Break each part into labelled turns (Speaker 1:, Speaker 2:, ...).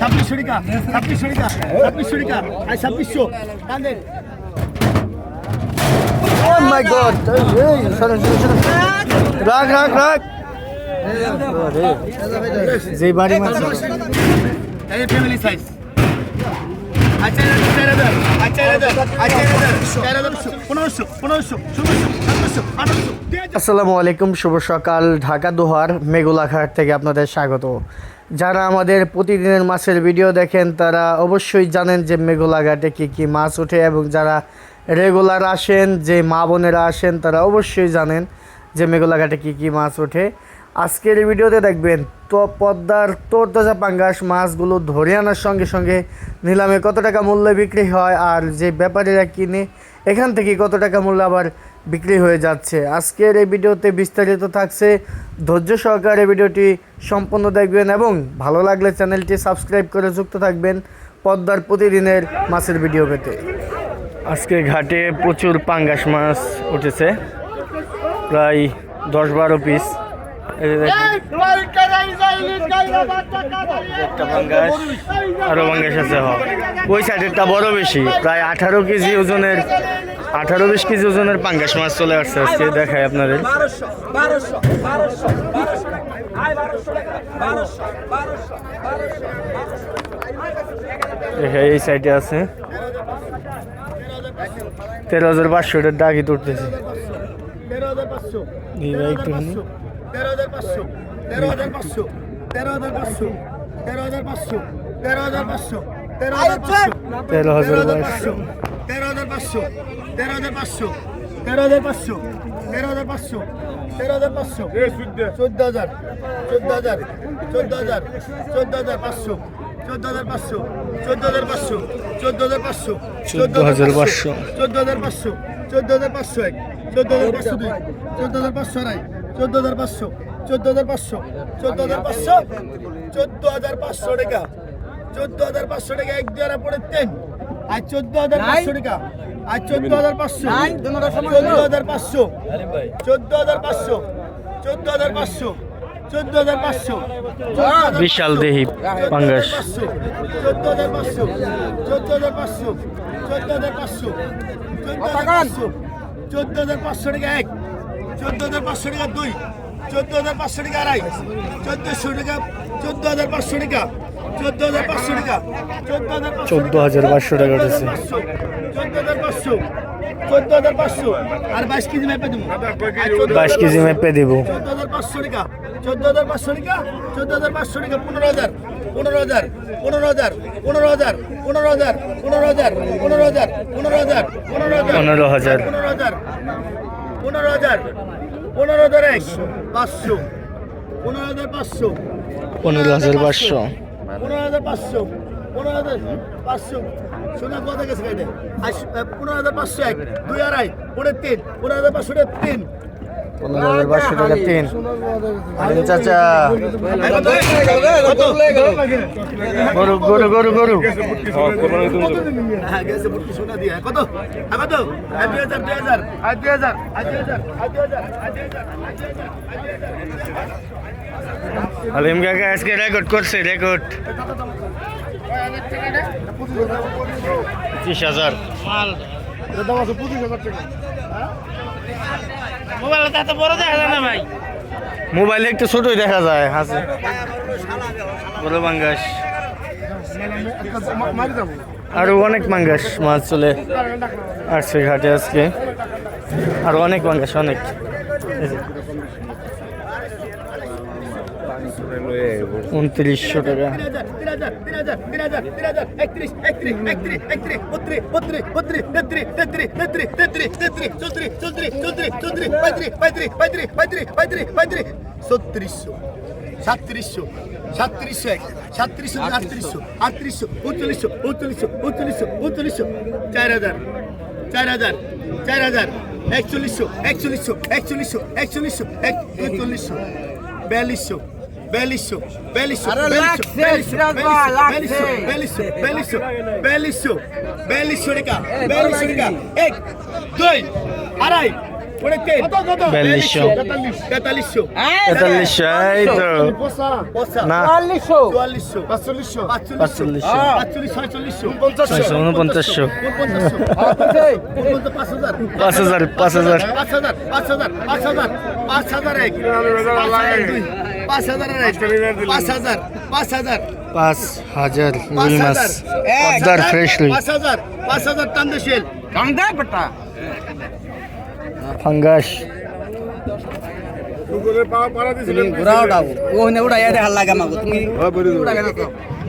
Speaker 1: ছাব্বিশশো টাকা ছাব্বিশশো টাকা ছাব্বিশশো টাকা আর ছাব্বিশশো কান্দেন
Speaker 2: Oh my god! রাখ রাখ রাখ। যে বাড়ি মাছ
Speaker 1: এই ফ্যামিলি সাইজ আচ্ছা আচ্ছা আচ্ছা পনেরোশো পনেরোশো ষোলোশো সতেরোশো আঠারোশো
Speaker 2: আসসালামু আলাইকুম শুভ সকাল। ঢাকা দোহার মেঘুলাঘাট থেকে আপনাদের স্বাগত। যারা আমাদের প্রতিদিনের মাছের ভিডিও দেখেন, তারা অবশ্যই জানেন যে মেঘুলাঘাটে কী কী মাছ ওঠে এবং যারা রেগুলার আসেন, যে মা বোনেরা আসেন, তারা অবশ্যই জানেন যে মেঘুলাঘাটে কী কী মাছ ওঠে। আজকের ভিডিওতে দেখবেন, তো পদ্মার তোর তোরতাজা পাঙ্গাস মাছগুলো ধরে আনার সঙ্গে সঙ্গে নিলামে কত টাকা মূল্যে বিক্রি হয়, আর যে ব্যাপারীরা কিনে, এখান থেকে কত টাকা মূল্য আবার বিক্রি হয়ে যাচ্ছে। আজকের এই ভিডিওতে বিস্তারিত থাকছে। ধৈর্য সহকারে ভিডিওটি সম্পূর্ণ দেখবেন এবং ভালো লাগলে চ্যানেলটি সাবস্ক্রাইব করে যুক্ত থাকবেন পদ্মার প্রতিদিনের মাছের ভিডিও পেতে। আজকে ঘাটে প্রচুর পাঙ্গাস মাছ উঠেছে। প্রায় দশ বারো পিস আরও পাঙ্গাস আছে। হ ওই সাইডেরটা? বড় বেশি। প্রায় আঠারো কেজি ওজনের আঠারো বিশ কেজি ওজনের পাঙ্গাস মাছ চলে আসছে আজকে দেখায় আপনাদের। এই সাইডে আছে। তেরো হাজার পাঁচশো এটার ডাকি তুলতেছে। একটুখানি।
Speaker 1: তেরো হাজার পাঁচশো তেরো হাজার পাঁচশো তেরো হাজার পাঁচশো তেরো হাজার পাঁচশো তেরো হাজার পাঁচশো তেরো হাজার পাঁচশো
Speaker 2: তেরো হাজার পাঁচশো।
Speaker 1: তেরো হাজার পাঁচশো তেরো হাজার পাঁচশো তেরো হাজার পাঁচশো তেরো হাজার পাঁচশো তেরো হাজার পাঁচশো চোদ্দ হাজার চোদ্দ হাজার চোদ্দ হাজার চোদ্দ হাজার পাঁচশো চোদ্দ হাজার পাঁচশো চোদ্দ হাজার পাঁচশো চোদ্দ হাজার পাঁচশো
Speaker 2: চোদ্দ হাজার পাঁচশো
Speaker 1: চোদ্দ হাজার পাঁচশো চোদ্দ হাজার পাঁচশো এক চোদ্দ হাজার পাঁচশো দুই চোদ্দ হাজার পাঁচশো আড়াই চোদ্দ হাজার পাঁচশো চোদ্দ হাজার পাঁচশো চোদ্দ হাজার পাঁচশো চোদ্দ হাজার পাঁচশো টাকা চোদ্দ হাজার পাঁচশো টাকা এক দেওয়ার পরে তিন আর চোদ্দ হাজার পাঁচশো টাকা আর চোদ্দ হাজার পাঁচশো চোদ্দ হাজার পাঁচশো চোদ্দ হাজার পাঁচশো চোদ্দ হাজার পাঁচশো চোদ্দ হাজার পাঁচশো
Speaker 2: বিশাল দেহি পাঙ্গাস
Speaker 1: চোদ্দ হাজার পাঁচশো চোদ্দ হাজার পাঁচশো চোদ্দ হাজার পাঁচশো চোদ্দ হাজার পাঁচশো চোদ্দ হাজার পাঁচশো টাকা এক চোদ্দ হাজার পাঁচশো টাকা দুই চোদ্দ হাজার পাঁচশো টাকা আড়াই চোদ্দশো টাকা চোদ্দ হাজার পাঁচশো টাকা চোদ্দ হাজার পাঁচশো টাকা চোদ্দ হাজার
Speaker 2: চোদ্দ হাজার পাঁচশো টাকা উঠেছে
Speaker 1: চোদ্দ হাজার পাঁচশো চোদ্দ হাজার পাঁচশো আর বাইশ কেজি মেপে দেবো
Speaker 2: কেজি মেপে দিব
Speaker 1: চোদ্দ হাজার পাঁচশো টাকা চোদ্দ হাজার পাঁচশো টাকা চোদ্দ হাজার পাঁচশো টাকা পনেরো হাজার পনেরো হাজার পনেরো হাজার পনেরো হাজার পনেরো হাজার পনেরো হাজার পনেরো হাজার পনেরো হাজার পনেরো হাজার
Speaker 2: পনেরো হাজার
Speaker 1: পনেরো হাজার পনেরো হাজার পনেরো হাজার পাঁচশো পনেরো হাজার পাঁচশো
Speaker 2: পনেরো হাজার পাঁচশো
Speaker 1: পনেরো হাজার পাঁচশো পনেরো হাজার পাঁচশো সোনা কত গেছে গাইডে পনেরো হাজার পাঁচশো এক দুই আড়াই পনেরো তিন পনেরো হাজার পাঁচশো তিন
Speaker 2: পনেরো হাজার পাঁচশো টাকা তিন আরে চাচা? গরু গরু গরু গরু
Speaker 1: হ্যাঁ। কত? হ্যাঁ, কত? হ্যাঁ, দুই হাজার, দুই হাজার, দুই হাজার, দুই হাজার, দুই হাজার,
Speaker 2: আলিম কাকা আজকে রেকর্ড করছে রেকর্ড পঁচিশ হাজার মোবাইলে একটু ছোটই দেখা যায় হাসে বড় পাঙ্গাস আরও অনেক পাঙ্গাস মাছ চলে আসছে ঘাটে আজকে আরও অনেক পাঙ্গাস অনেক উনত্রিশশো টাকা।
Speaker 1: ছত্রিশশো, সাতত্রিশশো সাতত্রিশশো এক সাতত্রিশশো আটত্রিশশো আটত্রিশশো উনচল্লিশশো উনচল্লিশশো উনচল্লিশশো উনচল্লিশশো চার হাজার চার হাজার চার হাজার, একচল্লিশশো একচল্লিশশো একচল্লিশশো একচল্লিশশো একচল্লিশশো বিয়াল্লিশশো বেলিশো বেলিশো বেলিশো বেলিশো বেলিশো বেলিশো টাকা বেলিশো টাকা এক দুই আড়াই
Speaker 2: বিয়াল্লিশশো।
Speaker 1: তেতাল্লিশশো।
Speaker 2: তেতাল্লিশশো। এই তো।
Speaker 1: পঁচা
Speaker 2: না।
Speaker 1: চুয়াল্লিশশো। পাঁচচল্লিশশো।
Speaker 2: পাঁচচল্লিশশো।
Speaker 1: পাঁচচল্লিশ ছয়চল্লিশশো
Speaker 2: ছয়শো উনপঞ্চাশশো।
Speaker 1: উনপঞ্চাশশো। পাঁচ হাজার
Speaker 2: পাঁচ হাজার পাঁচ হাজার
Speaker 1: পাঁচ হাজার পাঁচ হাজার পাঁচ হাজার পাঁচ হাজার এক। পাঁচ হাজার পাঁচ হাজার পাঁচ হাজার পাঁচ হাজার
Speaker 2: পাঁচ হাজার
Speaker 1: পাঁচ
Speaker 2: রুই মাছ
Speaker 1: হাজার
Speaker 2: পদ্মার ফ্রেশ রুই
Speaker 1: পাঁচ হাজার পাঁচ হাজার টান দেশেল
Speaker 2: ফাঙ্গাস
Speaker 3: ঘোরা উঠাবো উঠাবে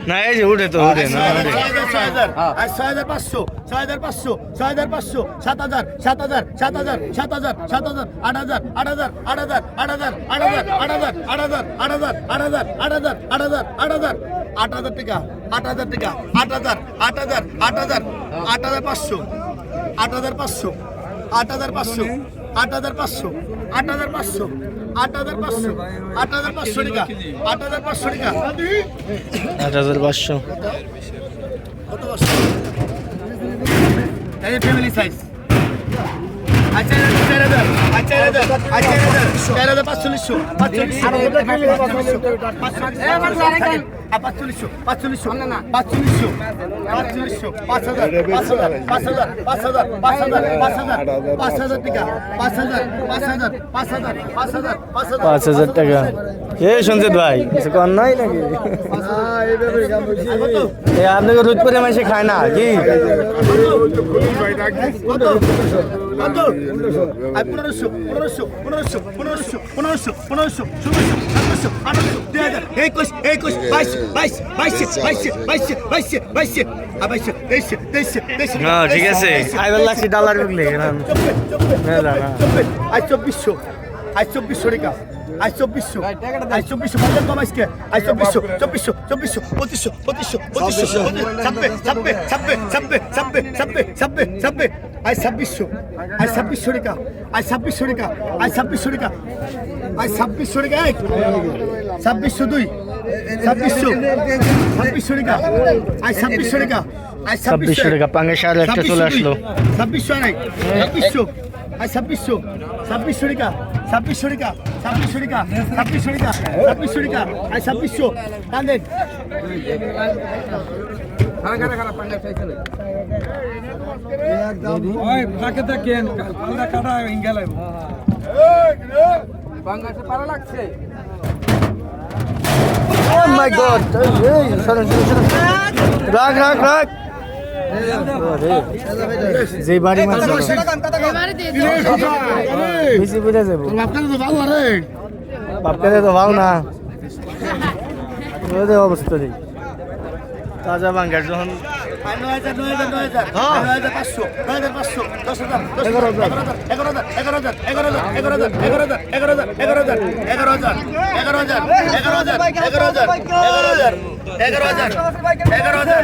Speaker 3: না
Speaker 2: এই যে উঠে তো উঠে না।
Speaker 1: ছয় হাজার আর ছয় হাজার পাঁচশো ছয় হাজার পাঁচশো ছয় হাজার পাঁচশো সাত হাজার সাত হাজার সাত হাজার সাত হাজার সাত হাজার আট হাজার আট হাজার আট হাজার আট হাজার আট হাজার আট হাজার আট হাজার আট হাজার আট হাজার আট হাজার আট হাজার আট হাজার আট হাজার টাকা আট হাজার টাকা আট হাজার আট হাজার আট হাজার আট হাজার পাঁচশো আট হাজার পাঁচশো আট হাজার পাঁচশো আট হাজার পাঁচশো আট হাজার পাঁচশো আট হাজার পাঁচশো আট হাজার পাঁচশো টাকা আট হাজার পাঁচশো টাকা।
Speaker 2: আট হাজার পাঁচশো।
Speaker 1: কত এই ফ্যামিলি সাইজ আচ্ছা চার পাঁচচল্লিশশো পাঁচচল্লিশশো পাঁচচল্লিশশো পাঁচচল্লিশশো পাঁচ হাজার পাঁচ হাজার পাঁচ হাজার পাঁচ হাজার পাঁচ হাজার পাঁচ হাজার পাঁচ হাজার টাকা পাঁচ হাজার পাঁচ হাজার পাঁচ হাজার পাঁচ হাজার পাঁচ হাজার
Speaker 2: পাঁচ হাজার টাকা এ সঞ্জিত ভাই কিছু কর নাই নাকি আপনাকে রোদ করে মাসে খায় না কি?
Speaker 1: একুশ একুশ বাইশ বাইশ বাইশে বাইশে বাইশে বাইশে বাইশে বাইশে তেইশে তেইশে তেইশে
Speaker 2: হ্যাঁ ঠিক আছে আইবার লাগছি ডালার বুকলে মেলা না
Speaker 1: আজ চব্বিশশো আজ চব্বিশশো রেখা আজ চব্বিশশো আজ চব্বিশশো বাজার কম আজকে। আজ চব্বিশশো চব্বিশশো চব্বিশশো পঁচিশশো পঁচিশশো পঁচিশশো ছাব্বে ছাব্বে ছাব্বে ছাব্বে ছাব্বে ছাব্বে ছাব্বে ছাব্বে আজ ছাব্বিশশো আজ ছাব্বিশশো রেখা আজ ছাব্বিশশো রেখা আজ ছাব্বিশশো রেখা আজ ছাব্বিশশো রেখা এক ছাব্বিশশো দুই ছাব্বিশশো ছাব্বিশশো রেখা আজ ছাব্বিশশো রেখা আজ
Speaker 2: ছাব্বিশশো টাকা পাঙ্গে সাড়ে একটা চলে আসলো।
Speaker 1: ছাব্বিশশো আড়াই ছাব্বিশশো ছাব্বিশশো ছাব্বিশশো টাকা ছাব্বিশশো টাকা ছাব্বিশশো টাকা ছাব্বিশশো টাকা ছাব্বিশশো টাকা আর ছাব্বিশশো টানেন
Speaker 2: রাখ রাখ রাখ যে বাড়ি মাছ বেশি বুঝে যাব বাপকারে তো ভালো না ওদের অবস্থা নেই তাজা বাঙ্গার যখন
Speaker 1: এগারো হাজার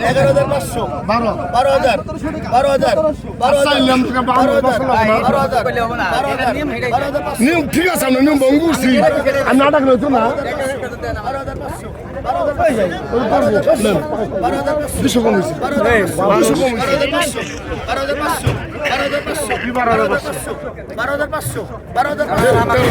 Speaker 1: এগারো হাজার
Speaker 4: ঠিক আছে আমরা নিয়ম বঙ্গুছি আর নাটক রয়েছে না।
Speaker 1: দুশো কমেছি
Speaker 4: দুশো কমেছি
Speaker 1: বারো হাজার পাঁচশো বারো হাজার পাঁচশো বারো হাজার পাঁচশো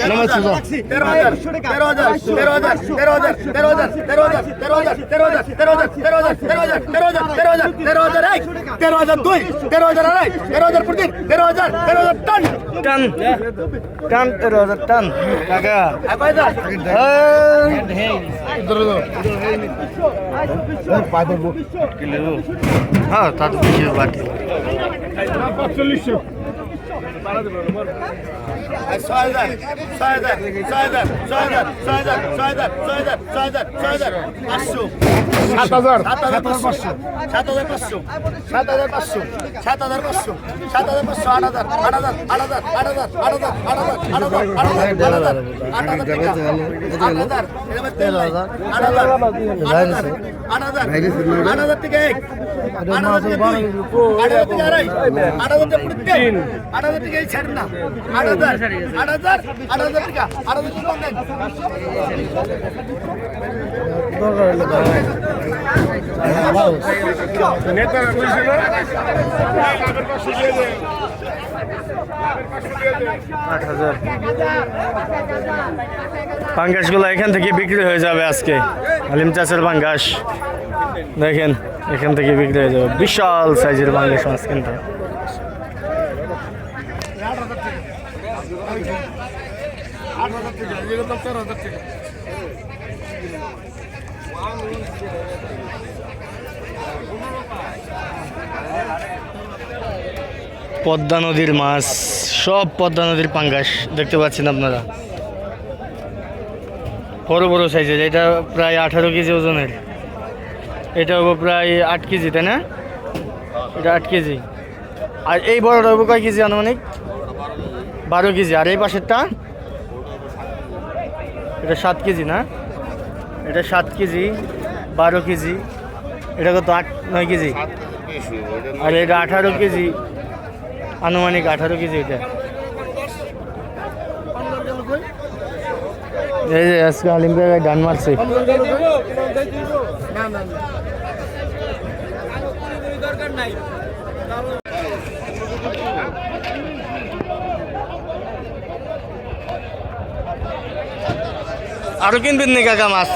Speaker 1: তেরো হাজার তেরো হাজার তেরো হাজার তেরো হাজার তেরো হাজার তেরো হাজার তেরো হাজার তেরো হাজার তেরো হাজার তেরো হাজার তেরো হাজার তেরো হাজার তেরো হাজার তেরো হাজার এক তেরো হাজার দুই তেরো হাজার আড়াই তেরো হাজার প্রতি তেরো হাজার তেরো হাজার টন
Speaker 2: টান টান তেরো হাজার টান কাকা
Speaker 1: এক হাজার
Speaker 2: হ্যাঁ তা তো বেশি বাড়তি
Speaker 1: ছয় হাজার ছয় হাজার ছয় হাজার ছয় হাজার ছয় হাজার ছয় হাজার ছয় হাজার পাঁচশো
Speaker 4: সাত হাজার
Speaker 1: সাত হাজার পাঁচশো সাত হাজার পাঁচশো সাত হাজার পাঁচশো সাত হাজার পাঁচশো সাত হাজার পাঁচশো আট হাজার আট হাজার আট হাজার আট হাজার আট হাজার আট হাজার আট হাজার আট হাজার আট হাজার আট হাজার আট হাজার। আট হাজার আট হাজার থেকে এক আট হাজার থেকে দুই আট হাজার থেকে আড়াই আট হাজার থেকে তিন আট হাজার থেকে ছাড় না আট হাজার আট হাজার আট হাজার টাকা আট হাজার
Speaker 4: বুঝছিল
Speaker 2: আট হাজার এখান থেকে বিক্রি হয়ে যাবে আজকে। আলিম চাষের পাঙ্গাস। দেখেন, এখান থেকে বিক্রি হয়ে যাবে। বিশাল সাইজের পাঙ্গাস মাছ কিন্তু
Speaker 4: আট হাজার টাকা এগুলো তো চার হাজার টাকা
Speaker 2: পদ্মা নদীর মাছ সব পদ্মা নদীর পাঙ্গাস দেখতে পাচ্ছেন আপনারা। বড় বড় সাইজের এটা প্রায় আঠারো কেজি ওজনের। এটা হব প্রায় আট কেজি তাই না? এটা আট কেজি। আর এই বড়টা হব কয় কেজি আনুমানিক? বারো কেজি। আর এই পাশেরটা? এটা সাত কেজি না? এটা সাত কেজি বারো কেজি। এটা কত? আট নয় কেজি। আর এটা আঠারো কেজি। আনুমানিক আঠারো কেজি এটা। এই আজকে আলিম ভাই ডান মারছে। আরও কিনবেন নি কাকা মাছ?